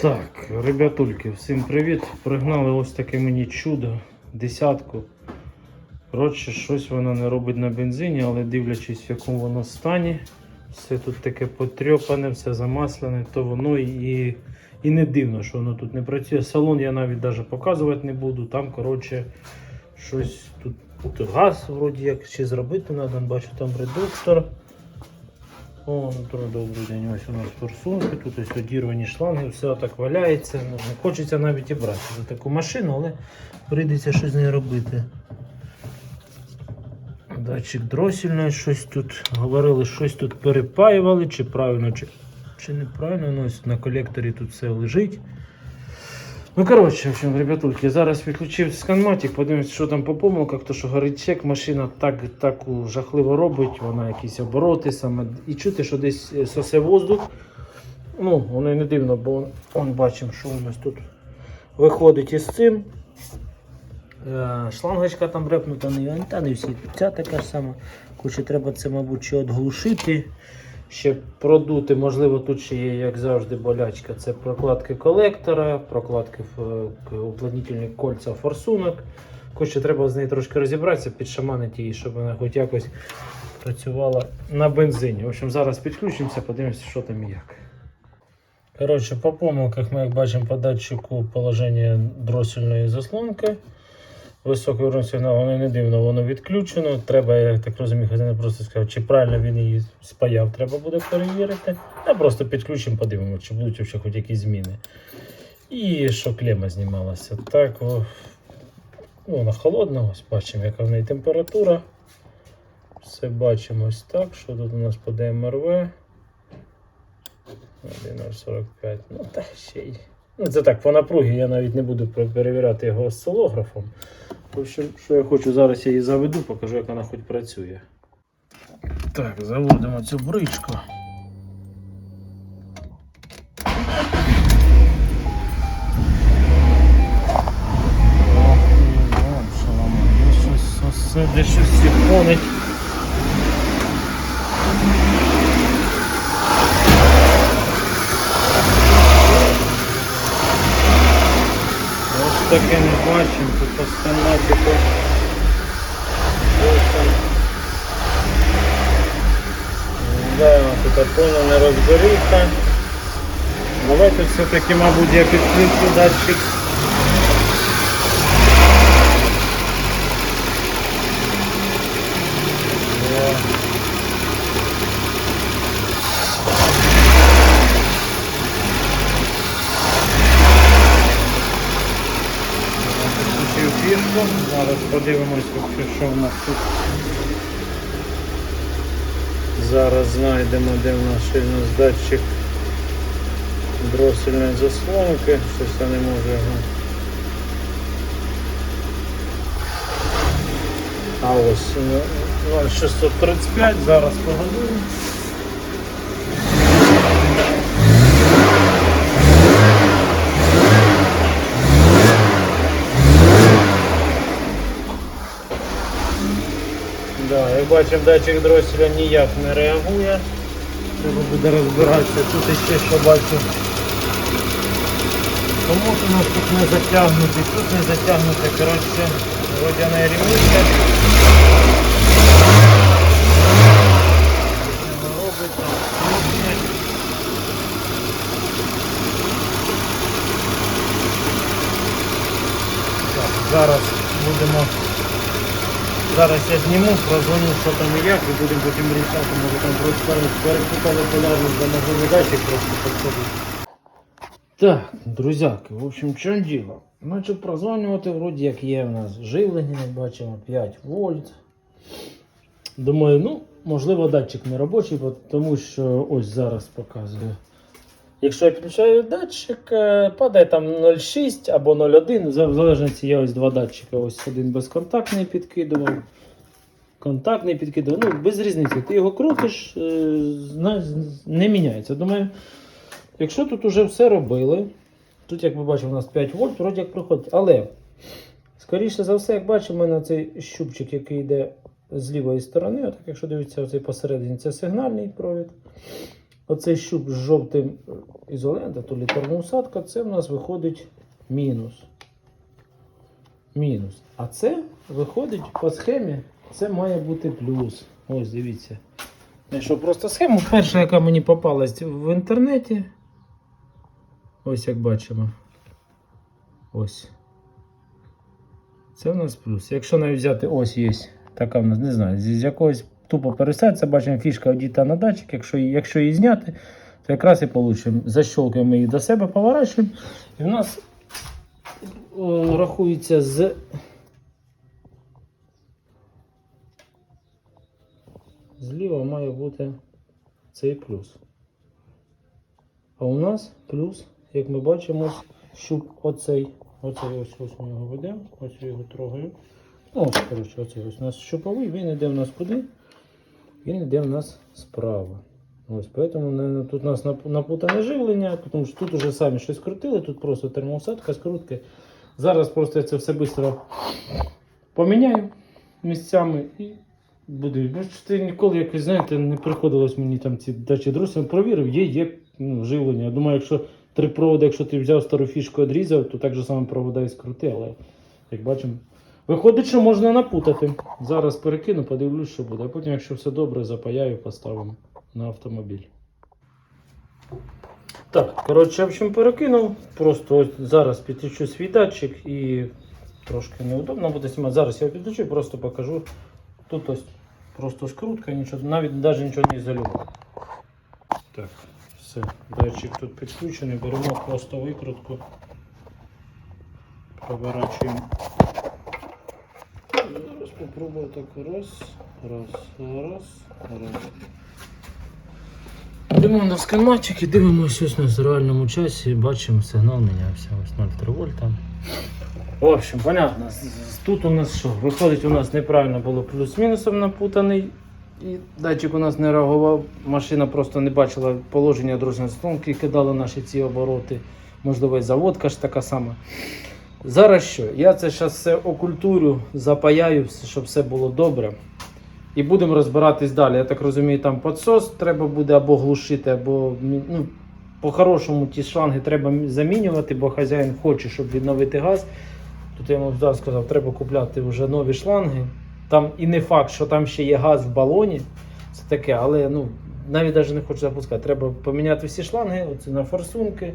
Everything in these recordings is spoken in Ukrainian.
Так, ребятульки, всім привіт. Пригнали ось таке мені чудо, десятку. Коротше, щось воно не робить на бензині, але дивлячись, в якому воно стані. Все тут таке потрьопане, все замаслене, то воно і, і не дивно, що воно тут не працює. Салон я навіть навіть показувати не буду. Там, коротше, щось тут, тут газ, вроді як чи зробити треба, бачу там редуктор. О, дуже добрий день, ось у нас форсунки, тут ось одірвані шланги, все так валяється. Ну, Не хочеться навіть і брати за таку машину, але прийдеться щось з нею робити. Датчик дросільний, щось тут говорили, щось тут перепаювали, чи правильно, чи, чи неправильно. Ну, ось на колекторі тут все лежить. Ну, коротше, в общем, ребятульки, зараз відключив сканматик, подивимось, що там по помилках, то що горить чек, машина так, так жахливо робить, вона якісь обороти саме. І чути, що десь е, сосе воздух. Ну, воно і не дивно, бо он бачимо, що у нас тут виходить із цим. Е, Шлангочка там репнута, не, та не всі. Ця така ж сама. Коротше, треба це, мабуть, ще отглушити. Ще продути, можливо, тут ще є, як завжди, болячка. Це прокладки колектора, прокладки в- к- кольця форсунок. Коротше, треба з нею трошки розібратися, підшаманити її, щоб вона хоч якось працювала на бензині. В общем, зараз підключимося, подивимося, що там і як. Коротше, по помилках ми як бачимо по датчику положення дросільної заслонки. Високий уровень сигналу, воно не дивно, воно відключено. Треба, я так розумію, хазяїн просто сказав, чи правильно він її спаяв, треба буде перевірити. А просто підключимо, подивимося, чи будуть ще хоч якісь зміни. І що клема знімалася. Так, о, ну, вона холодна, ось бачимо, яка в неї температура. Все бачимо ось так. Що тут у нас по ДМРВ? 1,45. Ну, та ще й. Ну, це так, по напругі я навіть не буду перевіряти його осцилографом. В общем, що я хочу зараз я її заведу, покажу, як вона хоч працює. Так, заводимо цю бричку. Таке не бачимо, тут по типу. Тут повна нерозберіха. Давайте все-таки, мабуть, я підключу датчик. О. Зараз подивимось, що в нас тут. Зараз знайдемо, де в нас ще нас датчик дросельної заслонки. Щось я не можу його. А ось ну, 0635, зараз погодуємо. Да, як бачимо, датчик дроселя ніяк не реагує. Треба буде розбиратися. Тут ще що бачу. Тому у нас тут не затягнутий, тут не затягнути, коротше, крутить. Так, зараз будемо Зараз я зніму, прозвоню, що там і як, і будемо потім рішати, може там просто перепутали полярну за можливий датчик просто підходить. Так, друзяки, в общем, що діло? Начав прозвонювати, вроді як є в нас живлення, як бачимо, 5 вольт. Думаю, ну, можливо, датчик не робочий, тому що ось зараз показую. Якщо я підключаю датчик, е, падає там 0,6 або 0,1, за- в залежності є ось два датчика. Ось один безконтактний підкидував. Контактний підкидував. Ну, без різниці. Ти його крутиш, е, не міняється. Думаю, якщо тут уже все робили, тут, як ви бачите, у нас 5 вольт, вроді як проходить. Але, скоріше за все, як бачимо, мене цей щупчик, який йде з лівої сторони, отак, якщо дивитися, оцей посередині, це сигнальний провід. Оцей щуп з жовтим ізолентом, то лі термоусадка, це в нас виходить мінус. Мінус. А це виходить по схемі, це має бути плюс. Ось дивіться. Знайшов просто схему. Перша, яка мені попалась в інтернеті. Ось як бачимо. Ось. Це в нас плюс. Якщо навіть взяти ось є така в нас, не знаю, з якогось тупо пересадця, бачимо фішка одіта на датчик. Якщо, якщо її зняти, то якраз і получимо. Защолкуємо її до себе, поворачуємо. І в нас о, рахується з. Зліва має бути цей плюс. А у нас плюс, як ми бачимо, щуп оцей. Оцей ось ось ми його ведемо, ось його трогаю. Ну, ось, коротше, оцей ось у нас щуповий, він йде в нас куди? Він йде в нас справа. Ось, поэтому тут у нас нап- напутане живлення, тому що тут уже самі щось крутили, тут просто термоусадка, скрутки. Зараз просто я це все швидко поміняю місцями і буде. Ну, ти ніколи якось, знаєте, не приходилось мені там ці дачі друзі. Провірив, є, є ну, живлення. Я думаю, якщо три проводи, якщо ти взяв стару фішку відрізав, то так же само провода і скрути, але як бачимо. Виходить, що можна напутати. Зараз перекину, подивлюсь, що буде. А потім, якщо все добре, запаяю, поставимо на автомобіль. Так, коротше, в общем, перекинув. Просто ось зараз підключу свій датчик і трошки неудобно буде знімати. Зараз я підключу і просто покажу. Тут ось просто скрутка, нічого, навіть навіть нічого не ізолював. Так, все, датчик тут підключений, беремо просто викрутку, поворачуємо. Зараз попробую так раз, раз, раз, раз. Йдемо на сканматчик і дивимося ось в реальному часі. Бачимо, сигнал мінявся. Ось 0,3 вольта. В общем, понятно. Тут у нас що? Виходить, у нас неправильно було плюс-мінусом напутаний. І датчик у нас не реагував. Машина просто не бачила положення дружної струнки і кидала наші ці обороти. Можливо, і заводка ж така сама. Зараз що? Я це зараз все окультурю, запаяю, щоб все було добре. І будемо розбиратись далі. Я так розумію, там підсос треба буде або глушити, або ну, по-хорошому ті шланги треба замінювати, бо хазяїн хоче, щоб відновити газ. Тут я йому зараз сказав, треба купляти вже нові шланги. Там і не факт, що там ще є газ в балоні. Це таке, але ну, навіть навіть не хочу запускати. Треба поміняти всі шланги оці на форсунки.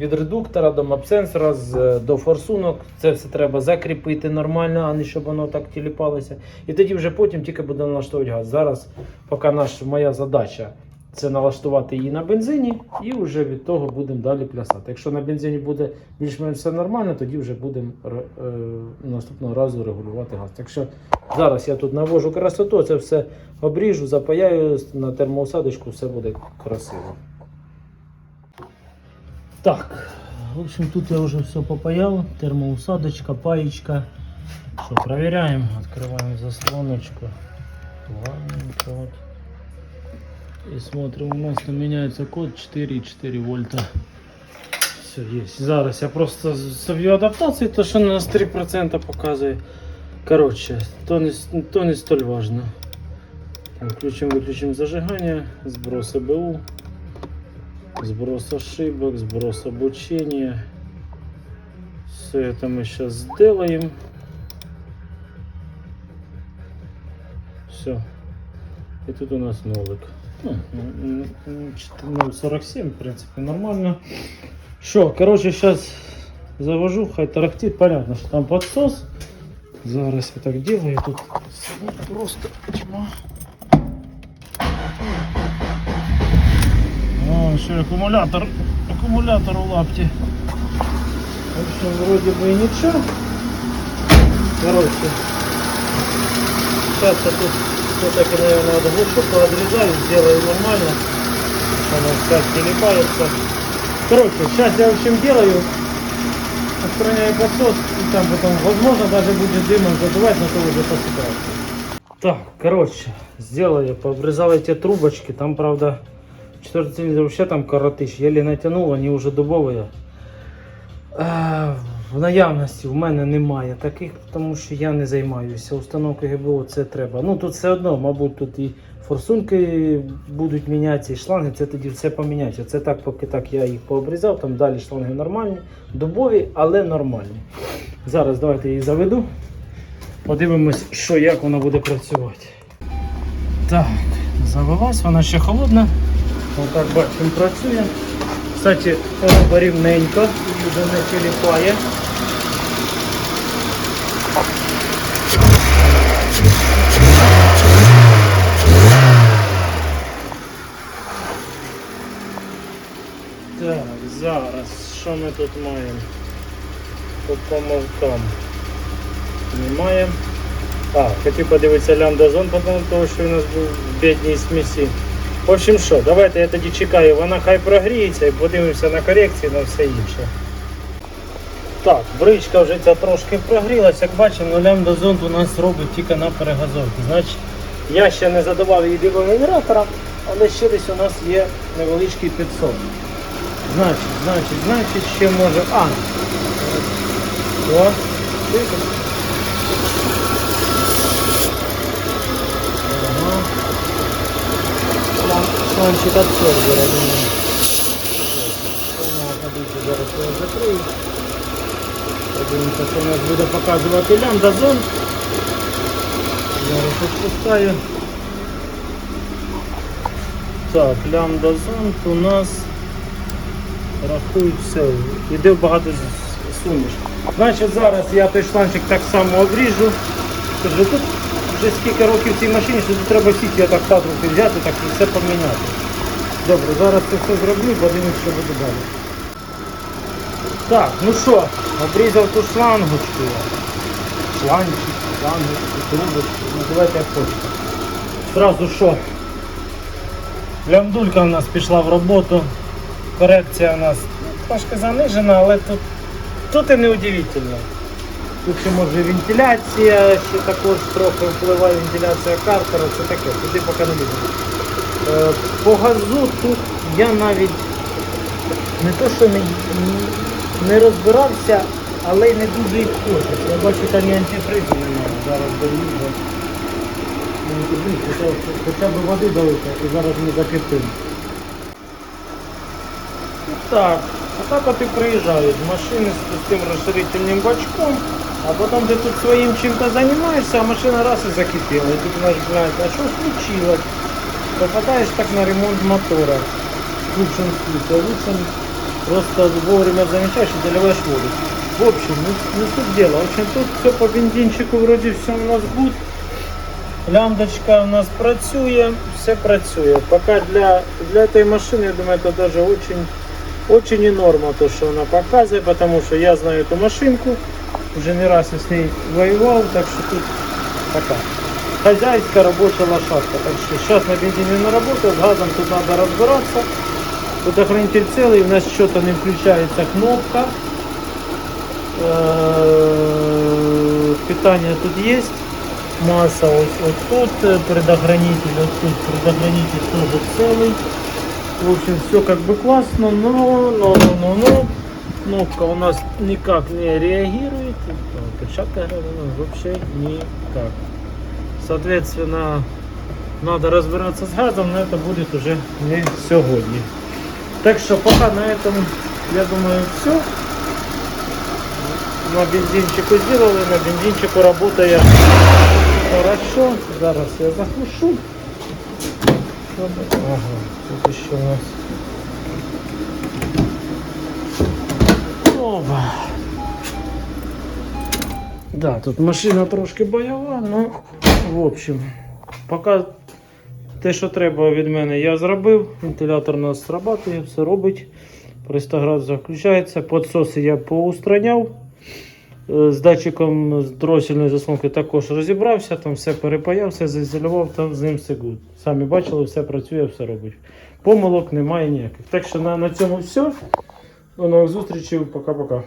Від редуктора до мапсенсора з- до форсунок. Це все треба закріпити нормально, а не щоб воно так тіліпалося. І тоді вже потім тільки буде налаштовувати газ. Зараз, поки наш, моя задача це налаштувати її на бензині, і вже від того будемо далі плясати. Якщо на бензині буде більш-менш все нормально, тоді вже будемо е, наступного разу регулювати газ. Так що зараз я тут навожу красоту, це все обріжу, запаяю на термоусадочку, все буде красиво. Так, в общем, тут я уже все попаял. Термоусадочка, паечка. Что, проверяем. Открываем заслоночку. Плавненько вот. И смотрим, у нас там меняется код 4,4 вольта. Все, есть. Зараз я просто совью адаптацию, то что у нас 3% показывает. Короче, то не, то не столь важно. Включим, выключим зажигание, сброс БУ. Сброс ошибок, сброс обучения. Все это мы сейчас сделаем. Все. И тут у нас нолик. Ну, м, м, 0,47, в принципе, нормально. Что, короче, сейчас завожу, хай тарахтит. Понятно, что там подсос. Зараз я так делаю. Тут просто тьма. О, ще акумулятор, акумулятор у лапті. В общем, вроде бы и ничего. Короче. Сейчас я тут все-таки, наверное, заглушу, подрезаю, сделаю нормально. Она сейчас телепается. Короче, сейчас я в общем делаю. Отстраняю подсос и там потом, возможно, даже будет дымом задувать, но то уже по ситуации. Так, короче, сделали, пообрезал эти трубочки, там, правда, Четвертый цилиндр вообще там коротыш, еле натягнув, вони вже дубові. Е, В наявності в мене немає таких, тому що я не займаюся. Установкою ГБО це треба. Ну тут все одно, мабуть, тут і форсунки будуть мінятися, і шланги, це тоді все поміняється. Це так, поки так я їх пообрізав, там далі шланги нормальні, дубові, але нормальні. Зараз давайте її заведу. Подивимось, що як вона буде працювати. Так, завелась, вона ще холодна. Отак бачимо, працює. Кстати, рівненько, вже не тіліпає. Так, зараз, що ми тут маємо? По помилкам. Немає. А, хотів подивитися лямбда-зон, тому що у нас був в бідній смісі. В общем, що, давайте я тоді чекаю, вона хай прогріється і подивимося на корекції, на все інше. Так, бричка вже ця трошки прогрілася, як бачимо, лямбда-зон у нас робить тільки на перегазовці. Значить, я ще не задавав її дивом генератора, але ще десь у нас є невеличкий 500. Значить, значить, значить, ще може. А! О? Ага. Шланчик отсор заради. Зараз я закрию. Подивимося, що у нас буде показувати лямбда зон. Зараз відпускаю. Так, лямбда зон у нас рахують все. Іде багато суміш. Значить, зараз я той шланчик так само обріжу. Кажу, тут вже скільки років в цій машині, що тут треба всі ці адаптаторки взяти, так і все поміняти. Добре, зараз це все зроблю, подивимось, що буде далі. Так, ну що, обрізав ту шлангочку. Шланчик, шлангочку, трубочку, називайте як хочете. Зразу що? Лямдулька у нас пішла в роботу. Корекція у нас трошки занижена, але тут, тут і не удивительно. Тут ще може вентиляція, ще також трохи впливає вентиляція картера, це таке, туди поки не ліземо. Е, По газу тут я навіть не то, що не, не розбирався, але й не дуже і хочу. Я бачу, там і антифризу немає. Зараз доїду. Ну, хоча, б води долити, і зараз ми закипимо І так, отак от і приїжджають машини з тим розширительним бачком, а потім ти тут своїм чим-то займаєшся, а машина раз і закипіла. І тут знаєш, блядь, а що случилось? Попадаєш так на ремонт мотора. В лучшем случае, в лучшем просто вовремя замечаешь и доливаешь воду. В общем, не, не суть дела. В общем, тут все по бензинчику вроде все у нас гуд. Лямбдочка у нас працює, все працює. Пока для, для этой машины, я думаю, это даже очень, очень и норма, то, что она показывает, потому что я знаю эту машинку, уже не раз я с ней воевал, так что тут пока. Хозяйская рабочая лошадка. Так что сейчас на бензине на работу, с газом тут надо разбираться. Предохранитель целый, у нас что-то не включается кнопка. Э, Питание тут есть. Масса вот, вот тут, э, предохранитель, вот тут предохранитель тоже целый. В общем, все как бы классно, но, но, но, но, но кнопка у нас никак не реагирует. Перчатка говорю, ну, вообще никак. Соответственно, надо разбираться с газом, но это будет уже не сегодня. Так что пока на этом, я думаю, все. На бензинчику сделали, на бензинчику работает хорошо. Зараз я заглушу. Ага, тут еще у нас. Оба. Да, тут машина трошки бойова, но в общем, поки те, що треба від мене, я зробив. Вентилятор у нас срабатує, все робить. При 100 градусах включається. Подсоси я поустраняв. Е, З датчиком дросільної заслонки також розібрався, там все перепаяв, все заізолював, там з ним все гуд. Самі бачили, все працює, все робить. Помилок немає ніяких. Так що на, на цьому все. До нових зустрічей, пока-пока.